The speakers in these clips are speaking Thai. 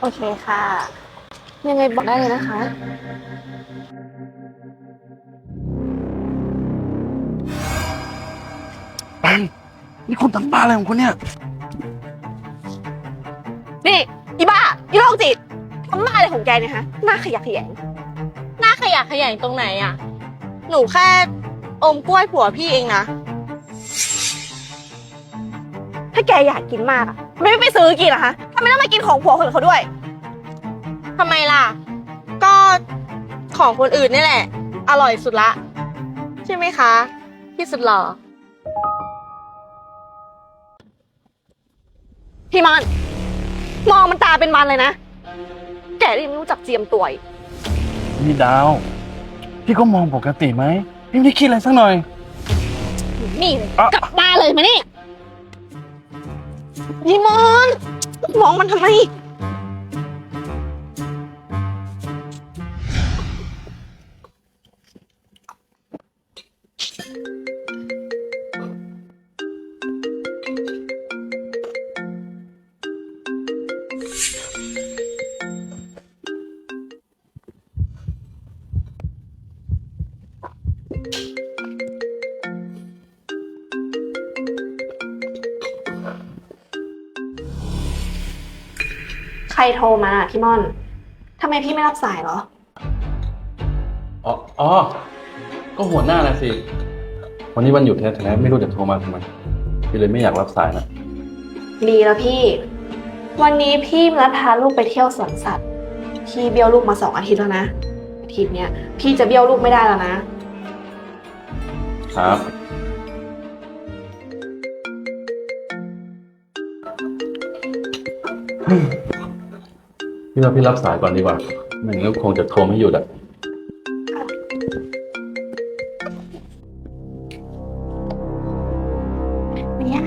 โอเคค่ะ ยังไงบอกได้เลยนะคะ แปมนี่คุณทำบ้าอะไรของคุณเนี่ย นี่อีบ้าอีโรคจิตทำบ้าอะไรของแกเนี่ยฮะหน้าขยะแขยงหน้าขยะแขยงตรงไหนอะหนูแค่อมกล้วยผัวพี่เองนะ ถ้าแกอยากกินมากอะทำไมไม่ไปซื้อกินอะฮะทำไมต้องมากินของผัวคนอื่นเขาด้วย ทำไมล่ะ ก็ของคนอื่นนี่แหละ อร่อยสุดละ ใช่ไหมคะพี่สุดหล่อพี่มัน มองมันตาเป็นมันเลยนะ แกนี่ยังไม่รู้จักเจียมตัวอีกนี่ดาว พี่ก็มองปกติไหม พี่ไม่ได้คิดอะไรสักหน่อย นี่อะ กลับมาเลยมานี่ พี่มอนมองมันทำไมใค รโทรมาพี่ม่อนทำไมพี่ไม่รับสายเหรอ อ๋ออ๋อ ก็หัวหน้านะสิ วันนี้วันหยุดแท้ๆไม่รู้จะโทรมาทำไมพี่เลยไม่อยากรับสายนะ ดีแล้วพี่ วันนี้พี่นัดพาลูกไปเที่ยวสวนสัตว์ พี่เบี้ยวลูกมาสองอาทิตย์แล้วนะ อาทิตย์เนี้ยพี่จะเบี้ยวลูกไม่ได้แล้วนะ ครับ พี่ว่าพี่รับสายก่อนดีกว่าไม่งั้นก็คงจะโทรไม่หยุดอะเนี่ย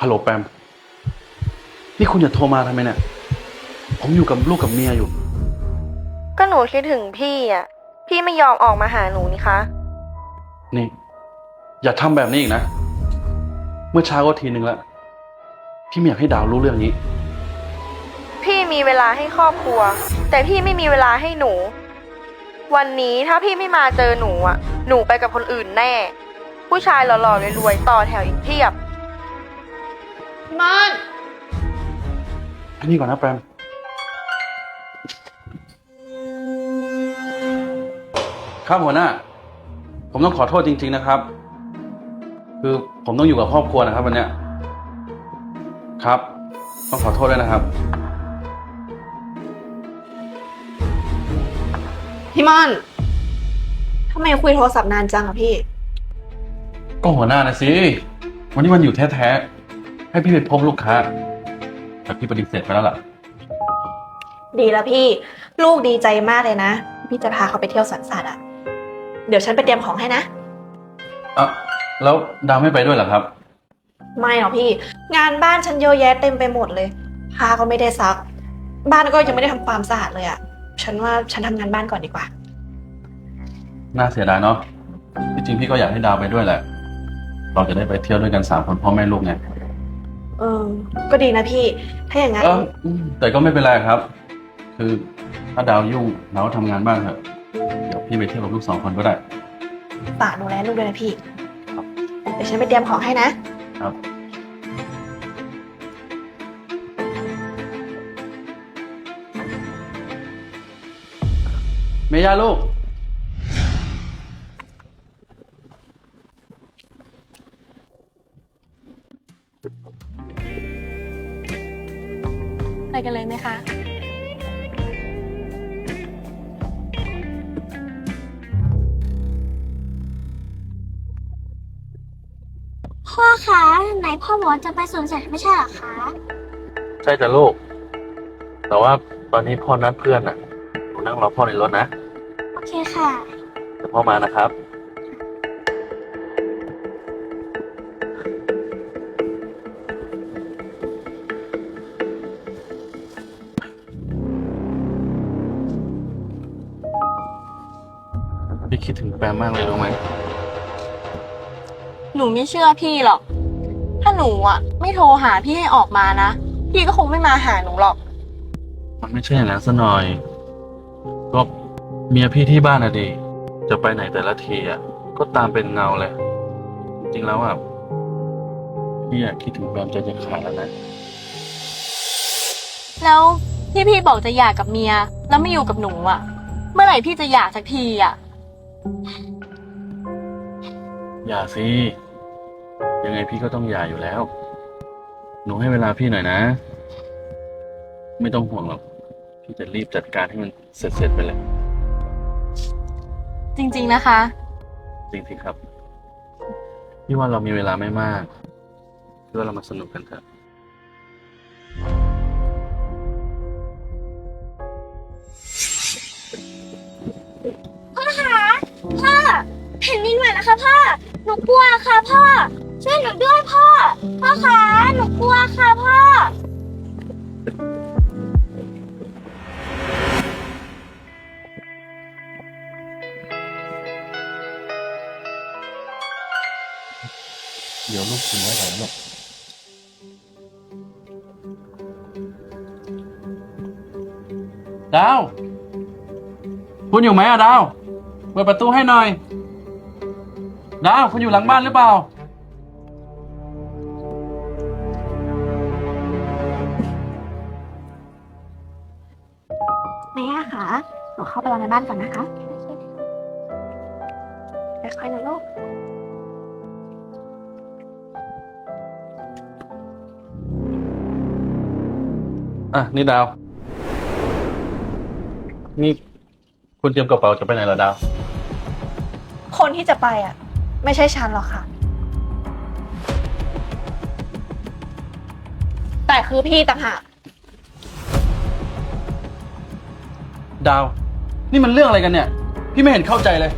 ฮัลโหลแปม นี่คุณอย่าโทรมาทำไมเนี่ย ผมอยู่กับลูกกับเมียอยู่ ก็หนูคิดถึงพี่อะพี่ไม่ยอมออกมาหาหนูนี่คะ นี่ อย่าทำแบบนี้อีกนะเมื่อเช้าก็ทีนึงแล้วพี่ไม่อยากให้ดาวรู้เรื่องนี้ พี่มีเวลาให้ครอบครัว แต่พี่ไม่มีเวลาให้หนู วันนี้ถ้าพี่ไม่มาเจอหนูอะ หนูไปกับคนอื่นแน่ ผู้ชายหล่อๆรวยๆต่อแถวอีกเพียบพี่ม่อนอันนี้ก่อนนะแปมครับหัวหน้า ผมต้องขอโทษจริง ๆนะครับ คือ ผมต้องอยู่กับครอบครัวนะครับวันเนี้ยครับ ต้องขอโทษด้วยนะครับ พี่ม่อนทำไมคุยโทรศัพท์นานจังอะพี่ ก็หัวหน้านะสิ วันนี้วันอยู่แท้ๆ ให้พี่ไปพบลูกค้า แต่พี่ปฏิเสธไปแล้วล่ะ ดีแล้วพี่ ลูกดีใจมากเลยนะ พี่จะพาเขาไปเที่ยวสวนสัตว์อะเดี๋ยวฉันไปเตรียมของให้นะอะ แล้วดาวไม่ไปด้วยเหรอครับ ไม่หรอกพี่ งานบ้านฉันเยอะแยะเต็มไปหมดเลยผ้าก็ไม่ได้ซัก บ้านก็ยังไม่ได้ทำความสะอาดเลยอะฉันว่าฉันทำงานบ้านก่อนดีกว่า น่าเสียดายเนาะที่จริงพี่ก็อยากให้ดาวไปด้วยแหละ เราจะได้ไปเที่ยวด้วยกันสามคนพ่อแม่ลูกไงเออ ก็ดีนะพี่ ถ้าอย่างนั้น เอออืมแต่ก็ไม่เป็นไรครับ คือถ้าดาวยุ่งเราก็ทำงานบ้างเถอะเดี๋ยวพี่ไปเที่ยวกับลูกสองคนก็ได้ ฝากดูแลลูกด้วยนะพี่ เดี๋ยวฉันไปเตรียมของให้นะ ครับ เมย่าลูก พ่อคะ ไหนพ่อบอกว่าจะไปสวนสัตว์ไม่ใช่เหรอคะ ใช่จ้ะลูก แต่ว่าตอนนี้พ่อนัดเพื่อนอะหนูนั่งรอพ่อในรถนะโอเคค่ะ เดี๋ยวพ่อมานะครับ พี่คิดถึงแปมมากเลยรู้ไหมห นูไม่เชื่อพี่หรอก ถ้าหนูอะไม่โทรหาพี่ให้ออกมานะ พี่ก็คงไม่มาหาหนูหรอก มันไม่ใช่อย่างนั้นซะหน่อย ก็เมียพี่ที่บ้านอะดี จะไปไหนแต่ละทีอะก็ตามเป็นเงาเลย จริงๆแล้วอะพี่อะคิดถึงแบมใจจะขาดแล้วนะแล้วที่พี่บอกจะหย่ากับเมีย แล้วไม่อยู่กับหนูอะเมื่อไหร่พี่จะหย่าสักทีอะอย่าสิ ยังไงพี่ก็ต้องหย่าอยู่แล้ว หนูให้เวลาพี่หน่อยนะ ไม่ต้องห่วงหรอก พี่จะรีบจัดการให้มันเสร็จๆไปเลย จริง ๆนะคะ จริงๆครับ พี่ว่าเรามีเวลาไม่มากพี่ว่าเรามาสนุกกันเถอะ พ่อแผ่นดินไหวนะคะพ่อหนูกลัวค่ะพ่อ ช่วยหนูด้วยพ่อ พ่อคะหนูกลัวค่ะพ่อ เดี๋ยวลูกกินไว้ก่อนลูกดาว คุณอยู่ไหมอะดาว เปิดประตูให้หน่อย ดาว คุณอยู่หลังบ้านหรือเปล่า หนูเข้าไปรอในบ้านก่อนนะคะค่อยๆนะลูกอะนี่ดาว นี่คุณเตรียมกระเป๋าจะไปไหนเหรอดาว คนที่จะไปอะ ไม่ใช่ฉันหรอกค่ะ แต่คือพี่ต่างหาก ดาว นี่มันเรื่องอะไรกันเนี่ย พี่ไม่เห็นเข้าใจเลย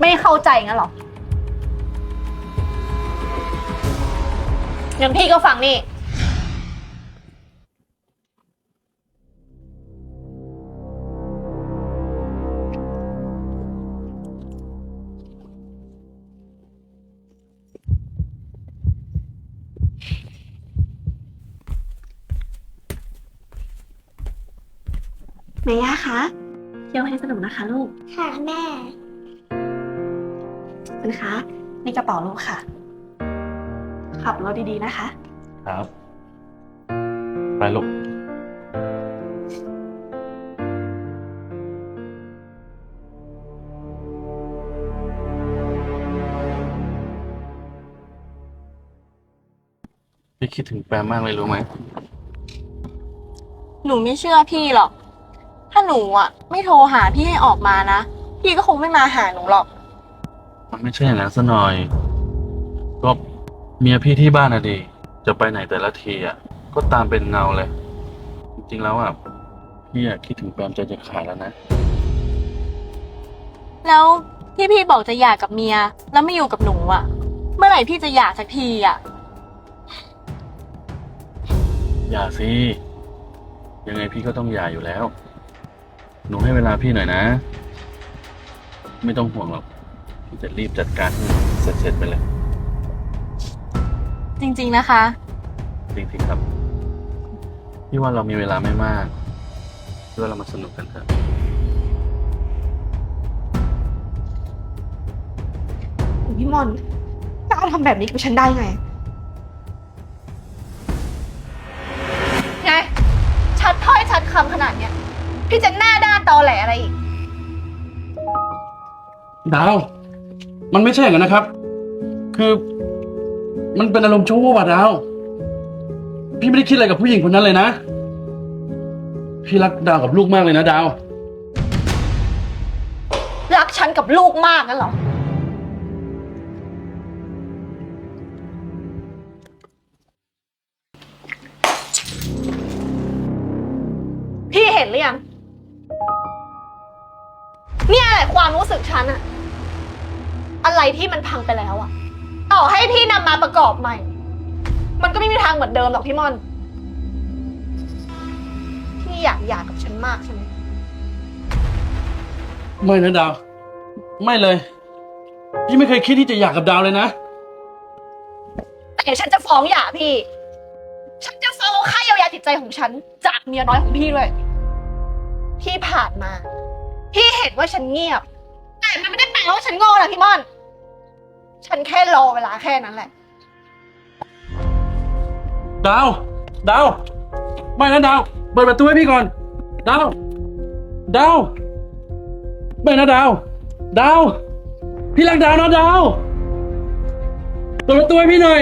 ไม่เข้าใจงั้นหรอ งั้นพี่ก็ฟังนี่ เมย่าคะเที่ยวให้สนุกนะคะลูก ค่ะแม่ คุณคะนี่กระเป๋าลูกค่ะ ขับรถดีๆนะคะ ครับ ไปลูกพี่คิดถึงแปมมากเลยรู้ไหม หนูไม่เชื่อพี่หรอกถ้า หนูอะ ไม่โทรหาพี่ให้ออกมานะ พี่ก็คงไม่มาหาหนูหรอก มันไม่ใช่อย่างนั้นซะหน่อย ก็เมียพี่ที่บ้านอะดี จะไปไหนแต่ละทีอะก็ตามเป็นเงาเลย จริงๆแล้วอะพี่อะคิดถึงแปมใจจะขาดแล้วนะ แล้วที่พี่บอกจะหย่ากับเมีย แล้วไม่อยู่กับหนูอะ เมื่อไหร่พี่จะหย่าสักทีอะ อย่าสิ ยังไงพี่ก็ต้องหย่าอยู่แล้ว หนูให้เวลาพี่หน่อยนะ ไม่ต้องห่วงหรอก พี่จะรีบจัดการให้มันเสร็จๆไปเลย จริง ๆ นะคะ จริงๆครับ พี่ว่าเรามีเวลาไม่มากพี่ว่าเรามาสนุกกันเถอะ พี่มอนกล้าทำแบบนี้กับฉันได้ไง ไง ชัดถ้อยชัดคำขนาดเนี้ย พี่จะหน้าด้านตอแหลอะไรอีก ดาว มันไม่ใช่อย่างนั้นนะครับ คือ มันเป็นอารมณ์ชั่ววูบอะดาว พี่ไม่ได้คิดอะไรกับผู้หญิงคนนั้นเลยนะ พี่รักดาวกับลูกมากเลยนะดาว รักฉันกับลูกมากงั้นเหรอ ฉันอะอะไรที่มันพังไปแล้วอะต่อให้พี่นำมาประกอบใหม่ มันก็ไม่มีทางเหมือนเดิมหรอกพี่มอน พี่อยากหย่ากับฉันมากใช่ไหมไม่นะดาว ไม่เลย พี่ไม่เคยคิดที่จะอยากกับดาวเลยนะเดี๋ยวฉันจะฟ้องหย่าพี่ ฉันจะฟ้องค่าเยียวยาจิตใจของฉัน จากเมียน้อยของพี่ด้วย ที่ผ่านมา พี่เห็นว่าฉันเงียบแต่ งว่าฉันโง่นะพี่ม่อน ฉันแค่รอเวลาแค่นั้นแหละ ดาว ดาว ไม่นะดาว เปิดประตูให้พี่ก่อน ดาว ดาว ไม่นะดาว ดาว พี่รักดาวนะดาว เปิดประตูให้พี่หน่อย